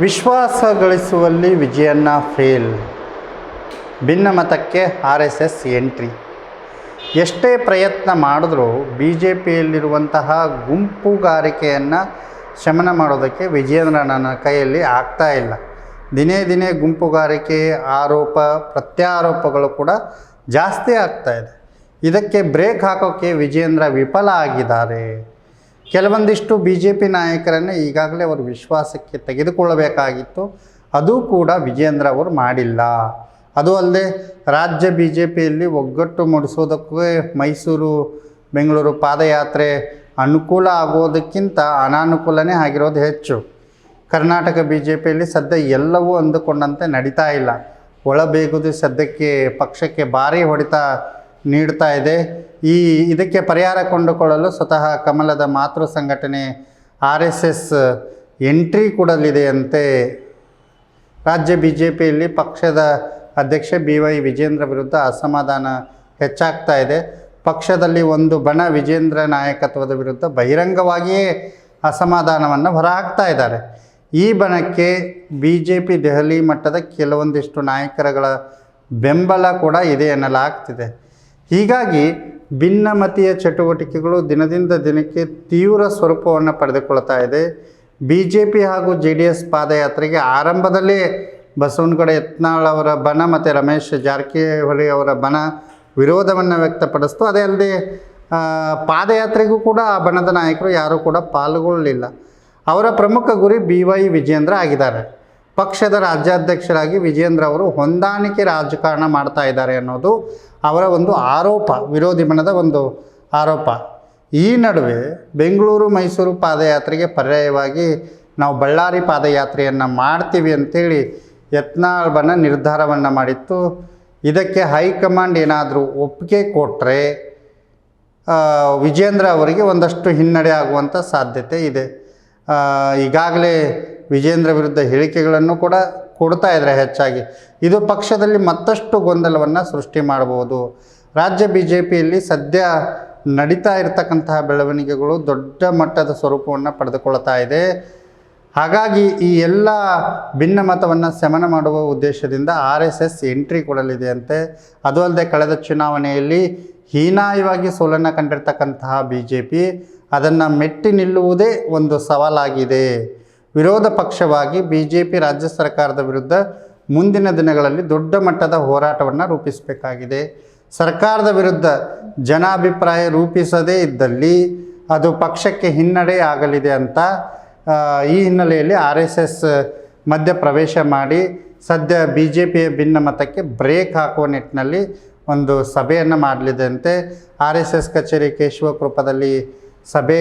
ವಿಶ್ವಾಸ ಗಳಿಸುವಲ್ಲಿ ವಿಜಯಣ್ಣ ಫೇಲ್ ಭಿನ್ನಮತಕ್ಕೆ ಆರ್ ಎಸ್ ಎಸ್ ಎಂಟ್ರಿ. ಎಷ್ಟೇ ಪ್ರಯತ್ನ ಮಾಡಿದ್ರೂ ಬಿ ಜೆ ಪಿಯಲ್ಲಿರುವಂತಹ ಗುಂಪುಗಾರಿಕೆಯನ್ನು ಶಮನ ಮಾಡೋದಕ್ಕೆ ವಿಜಯೇಂದ್ರನ ಕೈಯಲ್ಲಿ ಆಗ್ತಾ ಇಲ್ಲ. ದಿನೇ ದಿನೇ ಗುಂಪುಗಾರಿಕೆ, ಆರೋಪ, ಪ್ರತ್ಯಾರೋಪಗಳು ಕೂಡ ಜಾಸ್ತಿ ಆಗ್ತಾ ಇದೆ. ಇದಕ್ಕೆ ಬ್ರೇಕ್ ಹಾಕೋಕ್ಕೆ ವಿಜಯೇಂದ್ರ ವಿಫಲ ಆಗಿದ್ದಾರೆ. ಕೆಲವೊಂದಿಷ್ಟು ಬಿ ಜೆ ಪಿ ನಾಯಕರನ್ನೇ ಈಗಾಗಲೇ ಅವರು ವಿಶ್ವಾಸಕ್ಕೆ ತೆಗೆದುಕೊಳ್ಳಬೇಕಾಗಿತ್ತು. ಅದು ಕೂಡ ವಿಜೇಂದ್ರ ಅವರು ಮಾಡಿಲ್ಲ. ಅದು ಅಲ್ಲದೆ ರಾಜ್ಯ ಬಿ ಜೆ ಪಿಯಲ್ಲಿ ಒಗ್ಗಟ್ಟು ಮೂಡಿಸೋದಕ್ಕೆ ಮೈಸೂರು, ಬೆಂಗಳೂರು ಪಾದಯಾತ್ರೆ ಅನುಕೂಲ ಆಗೋದಕ್ಕಿಂತ ಅನಾನುಕೂಲನೇ ಆಗಿರೋದು ಹೆಚ್ಚು. ಕರ್ನಾಟಕ ಬಿ ಜೆ ಪಿಯಲ್ಲಿ ಸದ್ಯ ಎಲ್ಲವೂ ಅಂದುಕೊಂಡಂತೆ ನಡೀತಾ ಇಲ್ಲ. ಒಳಬೇಗುದು ಸದ್ಯಕ್ಕೆ ಪಕ್ಷಕ್ಕೆ ಭಾರಿ ಹೊಡೆತ ನೀಡ್ತಾ ಇದೆ. ಈ ಇದಕ್ಕೆ ಪರಿಹಾರ ಕೊಂಡುಕೊಳ್ಳಲು ಸ್ವತಃ ಕಮಲದ ಮಾತೃ ಸಂಘಟನೆ ಆರ್ ಎಸ್ ಎಸ್ ಎಂಟ್ರಿ ಕೊಡಲಿದೆಯಂತೆ ರಾಜ್ಯ ಬಿ ಜೆ ಪಿಯಲ್ಲಿ ಪಕ್ಷದ ಅಧ್ಯಕ್ಷ ಬಿ ವೈ ವಿಜೇಂದ್ರ ವಿರುದ್ಧ ಅಸಮಾಧಾನ ಹೆಚ್ಚಾಗ್ತಾ ಇದೆ. ಪಕ್ಷದಲ್ಲಿ ಒಂದು ಬಣ ವಿಜೇಂದ್ರ ನಾಯಕತ್ವದ ವಿರುದ್ಧ ಬಹಿರಂಗವಾಗಿಯೇ ಅಸಮಾಧಾನವನ್ನು ಹೊರಹಾಕ್ತಾ ಇದ್ದಾರೆ. ಈ ಬಣಕ್ಕೆ ಬಿ ಜೆ ಪಿ ದೆಹಲಿ ಮಟ್ಟದ ಕೆಲವೊಂದಿಷ್ಟು ನಾಯಕರುಗಳ ಬೆಂಬಲ ಕೂಡ ಇದೆ ಎನ್ನಲಾಗ್ತಿದೆ. ಹೀಗಾಗಿ ಭಿನ್ನಮತೀಯ ಚಟುವಟಿಕೆಗಳು ದಿನದಿಂದ ದಿನಕ್ಕೆ ತೀವ್ರ ಸ್ವರೂಪವನ್ನು ಪಡೆದುಕೊಳ್ತಾ ಇದೆ. ಬಿ ಜೆ ಪಿ ಹಾಗೂ ಜೆ ಡಿ ಎಸ್ ಪಾದಯಾತ್ರೆಗೆ ಆರಂಭದಲ್ಲೇ ಬಸವನಗೌಡ ಯತ್ನಾಳ್ ಅವರ ಬಣ ಮತ್ತು ರಮೇಶ್ ಜಾರಕಿಹೊಳಿ ಅವರ ಬಣ ವಿರೋಧವನ್ನು ವ್ಯಕ್ತಪಡಿಸ್ತು. ಅದೇ ಅಲ್ಲದೆ ಪಾದಯಾತ್ರೆಗೂ ಕೂಡ ಆ ಬಣದ ನಾಯಕರು ಯಾರೂ ಕೂಡ ಪಾಲ್ಗೊಳ್ಳಲಿಲ್ಲ. ಅವರ ಪ್ರಮುಖ ಗುರಿ ಬಿ ವೈ ವಿಜೇಂದ್ರ ಆಗಿದ್ದಾರೆ. ಪಕ್ಷದ ರಾಜ್ಯಾಧ್ಯಕ್ಷರಾಗಿ ವಿಜೇಂದ್ರ ಅವರು ಹೊಂದಾಣಿಕೆ ರಾಜಕಾರಣ ಮಾಡ್ತಾ ಇದ್ದಾರೆ ಅನ್ನೋದು ಅವರ ಒಂದು ಆರೋಪ, ವಿರೋಧಿ ಬಣದ ಒಂದು ಆರೋಪ. ಈ ನಡುವೆ ಬೆಂಗಳೂರು ಮೈಸೂರು ಪಾದಯಾತ್ರೆಗೆ ಪರ್ಯಾಯವಾಗಿ ನಾವು ಬಳ್ಳಾರಿ ಪಾದಯಾತ್ರೆಯನ್ನು ಮಾಡ್ತೀವಿ ಅಂತೇಳಿ ಯತ್ನಾಳ್ಬನ ನಿರ್ಧಾರವನ್ನು ಮಾಡಿತ್ತು. ಇದಕ್ಕೆ ಹೈಕಮಾಂಡ್ ಏನಾದರೂ ಒಪ್ಪಿಗೆ ಕೊಟ್ಟರೆ ವಿಜೇಂದ್ರ ಅವರಿಗೆ ಒಂದಷ್ಟು ಹಿನ್ನಡೆ ಆಗುವಂಥ ಸಾಧ್ಯತೆ ಇದೆ. ಈಗಾಗಲೇ ವಿಜೇಂದ್ರ ವಿರುದ್ಧ ಹೇಳಿಕೆಗಳನ್ನು ಕೂಡ ಕೊಡ್ತಾ ಇದ್ದಾರೆ ಹೆಚ್ಚಾಗಿ. ಇದು ಪಕ್ಷದಲ್ಲಿ ಮತ್ತಷ್ಟು ಗೊಂದಲವನ್ನು ಸೃಷ್ಟಿ ಮಾಡಬಹುದು. ರಾಜ್ಯ ಬಿ ಜೆ ಪಿಯಲ್ಲಿ ಸದ್ಯ ನಡೀತಾ ಇರತಕ್ಕಂತಹ ಬೆಳವಣಿಗೆಗಳು ದೊಡ್ಡ ಮಟ್ಟದ ಸ್ವರೂಪವನ್ನು ಪಡೆದುಕೊಳ್ತಾ ಇದೆ. ಹಾಗಾಗಿ ಈ ಎಲ್ಲ ಭಿನ್ನಮತವನ್ನು ಶಮನ ಮಾಡುವ ಉದ್ದೇಶದಿಂದ ಆರ್ ಎಸ್ ಎಸ್ ಎಂಟ್ರಿ ಕೊಡಲಿದೆಯಂತೆ ಅದು ಅಲ್ಲದೆ ಕಳೆದ ಚುನಾವಣೆಯಲ್ಲಿ ಹೀನಾಯವಾಗಿ ಸೋಲನ್ನು ಕಂಡಿರ್ತಕ್ಕಂತಹ ಬಿ ಜೆ ಪಿ ಅದನ್ನು ಮೆಟ್ಟಿ ನಿಲ್ಲುವುದೇ ಒಂದು ಸವಾಲಾಗಿದೆ. ವಿರೋಧ ಪಕ್ಷವಾಗಿ ಬಿ ಜೆ ಪಿ ರಾಜ್ಯ ಸರ್ಕಾರದ ವಿರುದ್ಧ ಮುಂದಿನ ದಿನಗಳಲ್ಲಿ ದೊಡ್ಡ ಮಟ್ಟದ ಹೋರಾಟವನ್ನು ರೂಪಿಸಬೇಕಾಗಿದೆ. ಸರ್ಕಾರದ ವಿರುದ್ಧ ಜನಾಭಿಪ್ರಾಯ ರೂಪಿಸದೇ ಇದ್ದಲ್ಲಿ ಅದು ಪಕ್ಷಕ್ಕೆ ಹಿನ್ನಡೆ ಆಗಲಿದೆ ಅಂತ ಈ ಹಿನ್ನೆಲೆಯಲ್ಲಿ ಆರ್ ಎಸ್ ಎಸ್ ಮಧ್ಯ ಪ್ರವೇಶ ಮಾಡಿ ಸದ್ಯ ಬಿ ಜೆ ಪಿಯ ಭಿನ್ನಮತಕ್ಕೆ ಬ್ರೇಕ್ ಹಾಕುವ ನಿಟ್ಟಿನಲ್ಲಿ ಒಂದು ಸಭೆಯನ್ನು ಮಾಡಲಿದೆ ಅಂತೆ. ಆರ್ ಎಸ್ ಎಸ್ ಕಚೇರಿ ಕೇಶವಕೃಪದಲ್ಲಿ ಸಭೆ